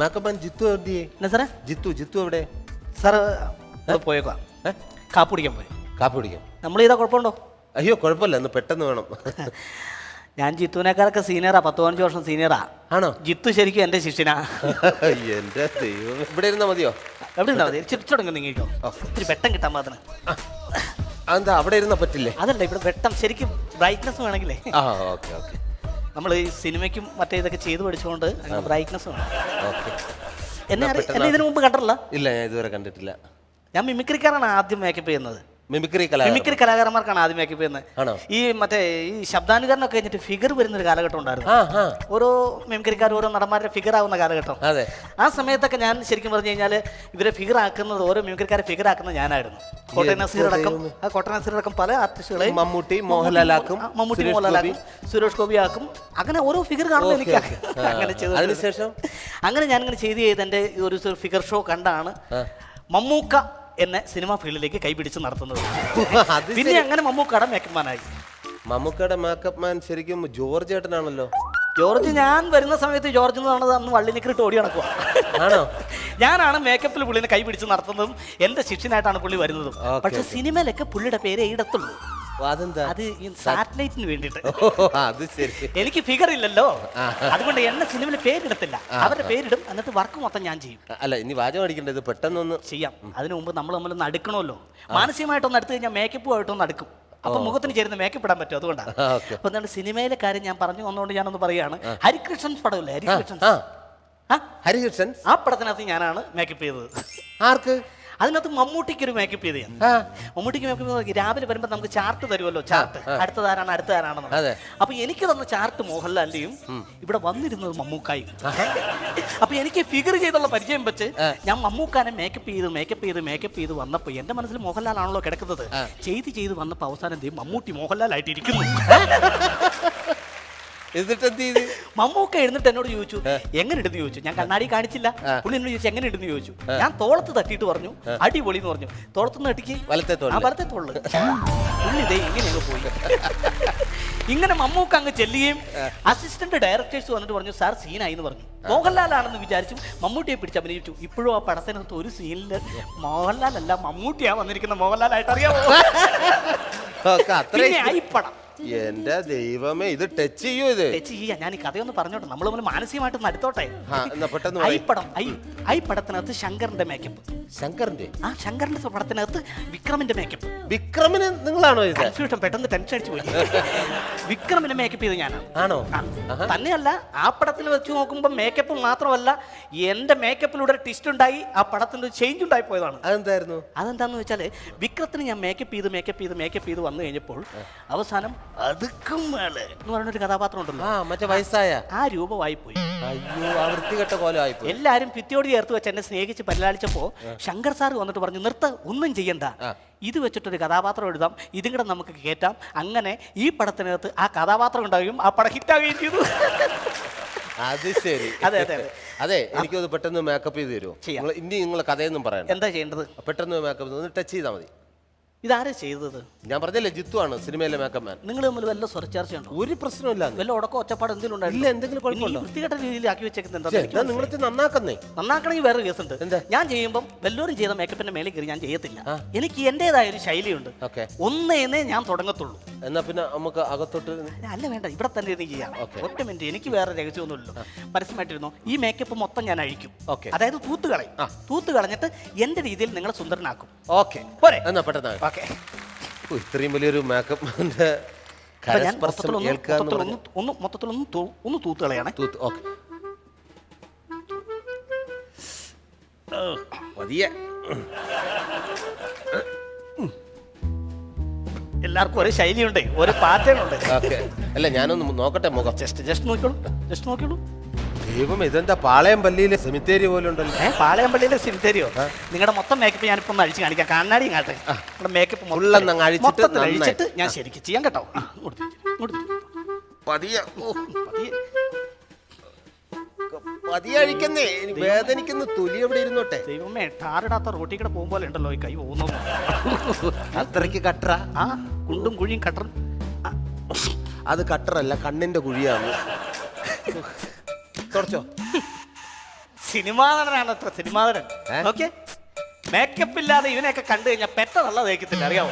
Makeup man Jithu എന്നാ സാറേ? ജിത്തു ജിത്തു എവിടെ? സാറ് പോയേക്കാം. ഏ? കാപ്പ് കുടിക്കാൻ പോയി. കാപ്പി പിടിക്കാം നമ്മൾ ചെയ്താൽ കുഴപ്പമുണ്ടോ? അയ്യോ കുഴപ്പമില്ല. ഒന്ന് പെട്ടെന്ന് വേണം. ഞാൻ ജിത്തുവിനേക്കാളൊക്കെ സീനിയറാ. പത്ത് പതിനഞ്ച് വർഷം സീനിയറാ. ആണോ? ജിത്തു ശരിക്കും എന്റെ ശിഷ്യനാ. എന്റെ ദൈവം ഇവിടെ ഇരുന്നാ മതിയോ? എവിടെ ഉണ്ടാവും ചിരിച്ചടങ്ങ് നീങ്ങിക്കോ. ഒത്തിരി വെട്ടം കിട്ടാൻ മാത്രം അതെന്താ അവിടെ ഇരുന്നാ പറ്റില്ലേ? അതല്ല ഇവിടെ വെട്ടം. ശരിക്കും ബ്രൈറ്റ്നസ് വേണമെങ്കിലേ. ആ ഓക്കെ ഓക്കെ. നമ്മൾ ഈ സിനിമയ്ക്കും മറ്റേ ഇതൊക്കെ ചെയ്തു പഠിച്ചുകൊണ്ട് ബ്രൈറ്റ്നസ് വേണം ഓക്കെ. എന്നെ എന്നാ എന്നെ ഇതിനു മുമ്പ് കണ്ടിട്ടില്ല? ഇല്ല ഞാൻ ഇതുവരെ കണ്ടിട്ടില്ല. ഞാൻ മിമിക്രിക്കാരാണ് ആദ്യം മേക്കപ്പ് ചെയ്യുന്നത്. മിമിക്രി മിമിക്രി കലാകാരന്മാർക്കാണ് ആദ്യം മേക്കപ്പ് ചെയ്യുന്നത്. ഈ മറ്റേ ഈ ശബ്ദാനുകരണമൊക്കെ കഴിഞ്ഞിട്ട് ഫിഗർ വരുന്ന ഒരു കാലഘട്ടം ഉണ്ടായിരുന്നു. ആ ആ. ഓരോ മിമിക്രിക്കാർ ഓരോ നടന്മാരുടെ ഫിഗർ ആവുന്ന കാലഘട്ടം. അതെ. ആ സമയത്തൊക്കെ ഞാൻ ശരിക്കും പറഞ്ഞു കഴിഞ്ഞാൽ ഇവരെ ഫിഗർ ആക്കുന്നത് ഓരോ മിമിക്രിക്കാരെ ഫിഗർ ആക്കുന്നത് ഞാനായിരുന്നു. കോട്ടയം നസീർ അടക്കം ആ കോട്ടയം നസീർ അടക്കം പല ആർട്ടിസ്റ്റുകളെയും മമ്മൂട്ടി മോഹൻലാലാക്കും മമ്മൂട്ടി സുരേഷ് മോഹൻലാലാക്കും സുരേഷ് ഗോപി ആക്കും. അങ്ങനെ ഓരോ ഫിഗർ കാണുമ്പോൾ എനിക്ക് അങ്ങനെ ചെയ്തു അതിനുശേഷം? അങ്ങനെ ഞാൻ ഇങ്ങനെ ചെയ്ത് ചെയ്ത് എന്റെ ഒരു ഫിഗർ ഷോ കണ്ടാണ് മമ്മൂക്ക എന്നെ സിനിമാ ഫീൽഡിലേക്ക് കൈപിടിച്ച് നടത്തുന്നത്. അത് പിന്നെ അങ്ങനെ മമ്മൂക്കയുടെ മേക്കപ്പ്മാനായി. മമ്മൂക്കയുടെ മേക്കപ്പ് മാൻ ശരിക്കും ജോർജ് ഏട്ടനാണല്ലോ. ജോർജ് ഞാൻ വരുന്ന സമയത്ത് ജോർജ് എന്ന് പറഞ്ഞത് അന്ന് വള്ളിനിക്കിട്ട് ഓടി നടക്കുക ആണോ? ഞാനാണ് മേക്കപ്പിൽ പുള്ളിനെ കൈപിടിച്ച് നടത്തുന്നതും എന്റെ ശിഷ്യനായിട്ടാണ് പുള്ളി വരുന്നതും. പക്ഷെ സിനിമയിലൊക്കെ പുള്ളിയുടെ പേര് എഴുതത്തുള്ളൂ ഓ, അതെന്താ? അത് ഈ സാറ്റലൈറ്റിന് വേണ്ടിട്ട് ഓ, അത് ശരി. എനിക്ക് ഫിഗർ ഇല്ലല്ലോ. അതുകൊണ്ട് എന്നെ സിനിമയിൽ പേരിടത്തില്ല. അവരുടെ പേരിടും. എന്നിട്ട് വർക്ക് മൊത്തം ഞാൻ ചെയ്യും. അല്ല ഇനി വാചകം അടിക്കണ്ട? ഇത് പെട്ടെന്നൊന്ന് ചെയ്യാം. അതിനു മുമ്പ് നമ്മൾ നമ്മളൊന്ന് അടുക്കണമല്ലോ. മാനസികമായിട്ടൊന്ന് അടുത്ത് കഴിഞ്ഞാൽ മേക്കപ്പുമായിട്ടൊന്ന് അടുക്കും. അപ്പൊ മുഖത്തിന് ചേരുന്ന മേക്കപ്പ് ഇടാൻ പറ്റും അതുകൊണ്ടാണ് ആ. അപ്പൊ എന്താണ് സിനിമയിലെ കാര്യം ഞാൻ പറഞ്ഞു വന്നുകൊണ്ട് ഞാനൊന്ന് പറയാണ്. ഹരികൃഷ്ണൻ പടമില്ലേ? ഹരികൃഷ്ണൻ ആ. ആ? ഹരികൃഷ്ണൻ? ആ പടത്തിനകത്ത് ഞാനാണ് മേക്കപ്പ് ചെയ്തത്. ആർക്ക്? അതിനകത്ത് മമ്മൂട്ടിക്ക് ഒരു മേക്കപ്പ് ചെയ്ത് മമ്മൂട്ടിക്ക് മേക്കപ്പ് ചെയ്ത് രാവിലെ വരുമ്പോൾ നമുക്ക് ചാർട്ട് തരുമല്ലോ ചാർട്ട് അടുത്തതാരാണ് അടുത്തതാരാണെന്ന്. അപ്പൊ എനിക്ക് തന്ന ചാർട്ട് മോഹൻലാലിന്റെയും ഇവിടെ വന്നിരുന്നത് മമ്മൂക്കായും. അപ്പൊ എനിക്ക് ഫിഗർ ചെയ്തുള്ള പരിചയം വെച്ച് ഞാൻ മമ്മൂക്കാനെ മേക്കപ്പ് ചെയ്ത് മേക്കപ്പ് ചെയ്ത് മേക്കപ്പ് ചെയ്ത് വന്നപ്പോ എന്റെ മനസ്സിൽ മോഹൻലാലാണല്ലോ കിടക്കുന്നത്. ചെയ്ത് ചെയ്ത് വന്നപ്പോ അവസാനം? മമ്മൂട്ടി മോഹൻലാലായിട്ട് ഇരിക്കുന്നു എന്നിട്ട് എന്ത് ചെയ്ത്? മമ്മൂക്ക എഴുന്നിട്ട് എന്നോട് ചോദിച്ചു എങ്ങനെ ഇടുന്നു ചോദിച്ചു? ഞാൻ കണ്ണാടി കാണിച്ചില്ല. പുള്ളി എന്നോട് ചോദിച്ചു എങ്ങനെ ഇടുന്നു ചോദിച്ചു ഞാൻ തോളത്ത് തട്ടിയിട്ട് പറഞ്ഞു അടിപൊളി എന്ന് പറഞ്ഞു. തോളത്തുനിന്ന് തട്ടിക്ക്? വലത്തെ ആ തോളിൽ. വലത്തെ തോൾ പുള്ളി ഇതേ ഇങ്ങനെ അങ്ങ് പോയി. ഇങ്ങനെ മമ്മൂക്ക അങ്ങ് ചെല്ലുകയും അസിസ്റ്റന്റ് ഡയറക്ടേഴ്സ് വന്നിട്ട് പറഞ്ഞു സാർ സീനായി എന്ന് പറഞ്ഞു മോഹൻലാലാണെന്ന് വിചാരിച്ചു മമ്മൂട്ടിയെ പിടിച്ച് അഭിനയിച്ചു. ഇപ്പോഴും ആ പടത്തിനകത്ത് ഒരു സീനിൽ മോഹൻലാൽ അല്ല മമ്മൂട്ടിയാ വന്നിരിക്കുന്ന മോഹൻലാലായിട്ട് അറിയാമോ അത്രയും ആയി പടം. എന്റെ ദൈവമേ ഇത് ടച്ച് ചെയ്യൂ ഇത്. ടച്ച് ചെയ്യാ ഞാൻ ഈ കഥയൊന്ന് പറഞ്ഞോട്ടെ. നമ്മൾ തമ്മിൽ മാനസികമായിട്ട് നടത്തോട്ടെ ആ എന്നാ പെട്ടെന്ന് ഐ പടം ഐ ഐ പടത്തിനകത്ത് ശങ്കറിന്റെ മേക്കപ്പ് ശങ്കറിന്റെ? ആ ശങ്കറിന്റെ പടത്തിനകത്ത് വിക്രമിന്റെ മേക്കപ്പ് വിക്രമിന് നിങ്ങളാണോ ഇത്? കൺഫ്യൂഷൻ പെട്ടെന്ന് ടെൻഷൻ അടിച്ചു പോയി. വിക്രമിന്റെ മേക്കപ്പ് ചെയ്ത് ഞാനാണ് ആണോ? ആ, തന്നെയല്ല ആ പടത്തിൽ വെച്ച് നോക്കുമ്പോൾ മേക്കപ്പ് മാത്രമല്ല എന്റെ മേക്കപ്പിലൂടെ ട്വിസ്റ്റ് ഉണ്ടായി ആ പടത്തിന്റെ ചേഞ്ച് ഉണ്ടായി പോയതാണ്. അതെന്തായിരുന്നു? അതെന്താന്ന് വെച്ചാൽ വിക്രത്തിന് ഞാൻ മേക്കപ്പ് ചെയ്ത് മേക്കപ്പ് ചെയ്ത് മേക്കപ്പ് ചെയ്ത് വന്നു കഴിഞ്ഞപ്പോൾ അവസാനം അതുക്കും മേലെ എന്ന് പറഞ്ഞൊരു കഥാപാത്രം ഉണ്ടല്ലോ. ആ മറ്റേ വയസ്സായ. ആ രൂപമായി പോയി അയ്യോ ആ വൃത്തികെട്ട കോലമായിപ്പോയി എല്ലാരും ഭിത്തിയോട് ചേർത്ത് വെച്ച് എന്നെ സ്നേഹിച്ച് പരിലാളിച്ചപ്പോ ശങ്കർ സാർ വന്നിട്ട് പറഞ്ഞു നിർത്ത ഒന്നും ചെയ്യണ്ട. ഇത് വെച്ചിട്ടൊരു കഥാപാത്രം എഴുതാം ഇതും കൂടെ നമുക്ക് കേറ്റാം. അങ്ങനെ ഈ പടത്തിനകത്ത് ആ കഥാപാത്രം ഉണ്ടാവുകയും ആ പടം ഹിറ്റാവുകയും ചെയ്തു. അത് ശരി. അതെ, അതെ, അതെ. അതെ എനിക്കത് പെട്ടെന്ന് മേക്കപ്പ് ചെയ്ത് തരുമോ? ഇനി നിങ്ങളെ കഥയൊന്നും പറയാം എന്താ ചെയ്യേണ്ടത്? പെട്ടെന്ന് മേക്കപ്പ് ഒന്ന് ടച്ച് ചെയ്താൽ മതി. ഇതാരാ ചെയ്തത്? ഞാൻ പറഞ്ഞല്ലേ ജിത്തു ആണ് സിനിമയിലെ മേക്കപ്പ് മാൻ നിങ്ങൾ തമ്മിൽ വല്ല സ്വരച്ചേർച്ചയുണ്ടോ? ഒരു പ്രശ്നമില്ല വല്ല ഉടക്കം ഒച്ചപ്പാട് എന്തെങ്കിലും ഇല്ല എന്തെങ്കിലും കുഴപ്പമുണ്ടോ? വൃത്തികെട്ട രീതിയിൽ ആക്കി വെച്ചേക്കുന്നുണ്ടോ എന്താ? നന്നാക്കുന്നേ. നന്നാക്കണമെങ്കിൽ വേറെ കേസുണ്ട്. എന്താ? ഞാൻ ചെയ്യുമ്പോൾ വല്ലവരും ചെയ്ത മേക്കപ്പിന്റെ മേളിൽ കയറി ഞാൻ ചെയ്യത്തില്ല. എനിക്ക് എന്റേതായ ഒരു ശൈലിയുണ്ട്. ഓക്കെ. ഒന്നേന്നേ ഞാൻ തുടങ്ങത്തുള്ളൂ. എന്നാ പിന്നെ നമുക്ക് അകത്തോട്ട് അല്ല വേണ്ട. ഇവിടെ തന്നെ ഇരുന്ന് ചെയ്യാം. ഒറ്റ മിനിറ്റ്. എനിക്ക് വേറെ രഹസ്യമൊന്നുമില്ലല്ലോ. പരസ്യമായിട്ടിരുന്നോ? ഈ മേക്കപ്പ് മൊത്തം ഞാൻ അഴിക്കും. ഓക്കെ അതായത് തൂത്ത് കളയും. തൂത്ത് കളഞ്ഞിട്ട് എന്റെ രീതിയിൽ നിങ്ങളെ സുന്ദരനാക്കും. ഓക്കെ പോരെ. എന്നാ പെട്ടെന്ന് ഓക്കെ ഓ, ഇത്രയും വലിയൊരു മേക്കപ്പിന്റെ ഞാൻ മൊത്തത്തിലൊന്ന് മൊത്തത്തിലൊന്ന് ഒന്ന് മൊത്തത്തിലൊന്ന് തൂ- ഒന്ന് തൂത്ത് കളയണേ. ഓക്കെ മതിയെ. എല്ലാവർക്കും ഒരു ശൈലിയുണ്ട് ഒരു പാറ്റേൺ ഉണ്ട്. ഓക്കെ. അല്ല ഞാനൊന്ന് നോക്കട്ടെ മുഖം. ജസ്റ്റ് ജസ്റ്റ് നോക്കിയോളൂ ജസ്റ്റ് നോക്കിയോളൂ ദൈവം ഇതെന്താ പാളയം പള്ളിയിലെ സെമിത്തേരി പോലെ ഉണ്ടല്ലോ ഏ പാളയംപള്ളിയിലെ സെമിത്തേരിയോ നിങ്ങളുടെ മൊത്തം മേക്കപ്പ് ഞാനിപ്പോ ഒന്ന് അഴിച്ച് കാണിക്കാം. കണ്ണാടി കാട്ടെ മേക്കപ്പ് അഴിച്ചിട്ട് മൊത്തത്തിൽ നന്നായി. അഴിച്ചിട്ട് ഞാൻ ശരിക്കും ചെയ്യാൻ കേട്ടോ. ആ, ഇങ്ങോട്ട് ഇങ്ങോട്ട്. പതിയ. ഓ, പതിയെ. പതിയെ അഴിക്കുന്നേ എനിക്ക് വേദനിക്കുന്ന തൊലി എവിടെ ഇരുന്നോട്ടെ? ദൈവമേ ടാറിടാത്ത റോട്ടി കൂടെ പോകുമ്പോൾ ഉണ്ടല്ലോ ഈ കൈ പോകുന്നു അത്രയ്ക്ക് കട്ടറ? ആ കുണ്ടും കുഴിയും കട്ടർ. അത് കട്ടറല്ല കണ്ണിന്റെ കുഴിയാണ്. തുടച്ചോ. സിനിമാ നടനാണ് അത്ര സിനിമാ നടൻ ഓക്കെ മേക്കപ്പ് ഇല്ലാതെ ഇവനെയൊക്കെ കണ്ടു കഴിഞ്ഞാൽ പെറ്റ നല്ല തേക്കത്തില്ല അറിയാമോ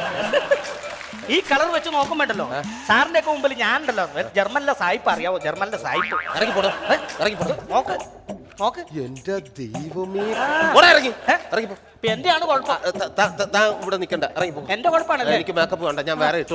ഈ കളർ വെച്ച് നോക്കുമ്പോണ്ടല്ലോ. സാറിന്റെ ഒക്കെ മുമ്പിൽ ഞാൻ ഉണ്ടല്ലോ ജർമ്മനിലെ സായിപ്പ് അറിയാവോ? ജർമ്മനിലെ സായിപ്പ്. ഇറങ്ങി പോടോ. ഇറങ്ങി പോടോ. നോക്ക്. നോക്ക്. എന്റെ ദൈവമേ. ഇറങ്ങി. ഇറങ്ങി പോ. എന്റെ ആണ് കുഴപ്പം. ഇവിടെ നിൽക്കണ്ട ഇറങ്ങി പോ. എന്റെ കുഴപ്പമാണ് എനിക്ക് മേക്കപ്പ് വേണ്ട. ഞാൻ വേറെ ഇട്ടു.